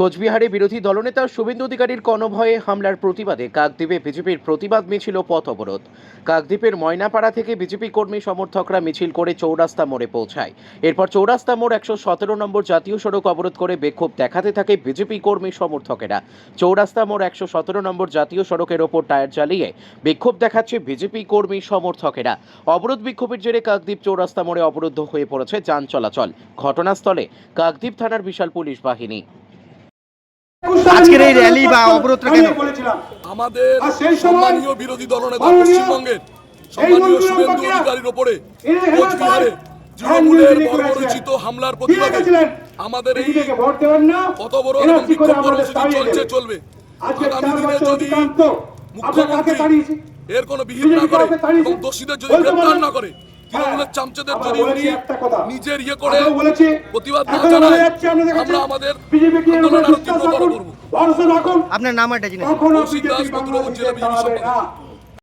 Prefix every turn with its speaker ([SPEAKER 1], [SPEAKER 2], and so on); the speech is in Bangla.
[SPEAKER 1] কোচবিহারে বিরোধী দলনেতা শুভেন্দু অধিকারীর কনভয়ে হামলার প্রতিবাদে কাকদ্বীপে বিজেপির প্রতিবাদ মিছিল পথ অবরোধ। কাকদ্বীপের ময়নাপাড়া থেকে বিজেপি কর্মী সমর্থকরা মিছিল করে চৌরাস্তা মোড়ে পৌঁছায়। এরপর চৌরাস্তা মোড় একশো সতেরো নম্বর জাতীয় সড়ক অবরোধ করে বিক্ষোভ দেখাতে থাকে বিজেপি কর্মী সমর্থকেরা। চৌরাস্তা মোড় একশো সতেরো নম্বর জাতীয় সড়কের ওপর টায়ার জ্বালিয়ে বিক্ষোভ দেখাচ্ছে বিজেপি কর্মী সমর্থকেরা। অবরোধ বিক্ষোভের জেরে কাকদ্বীপ চৌরাস্তা মোড়ে অবরুদ্ধ হয়ে পড়েছে যান চলাচল। ঘটনাস্থলে কাকদ্বীপ থানার বিশাল পুলিশ বাহিনী।
[SPEAKER 2] আজকের এই র্যালি বা অবরোধটা কেন?
[SPEAKER 3] বলেছিলাম।
[SPEAKER 4] আমাদের
[SPEAKER 3] সেই
[SPEAKER 4] সম্মানীয় বিরোধী দলনেতা
[SPEAKER 3] মাননীয়
[SPEAKER 4] পশ্চিমবঙ্গের সম্মানীয় শুভেন্দু অধিকারীর ওপরে কোচবিহারে তৃণমূলের বর্বরচিত হামলার প্রতিবাদে আমাদের এই
[SPEAKER 3] না।
[SPEAKER 4] পথবরোধ এবং বিক্ষোভ কর্মসূচি চলছে চলবে। আগামী দিনে যদি মুখ্যমন্ত্রী এর কোনো বিহিত না করে? এবং দোষীদের যদি গ্রেপ্তার না করে তৃণমূলের চামচাদের যদি উনি নিজের ইয়ে করে প্রতিবাদ না জানায় আমরা আমাদের আন্দোলন
[SPEAKER 3] আরও
[SPEAKER 4] তীব্রতর করব।
[SPEAKER 2] আপনার নাম এটা জিনিস।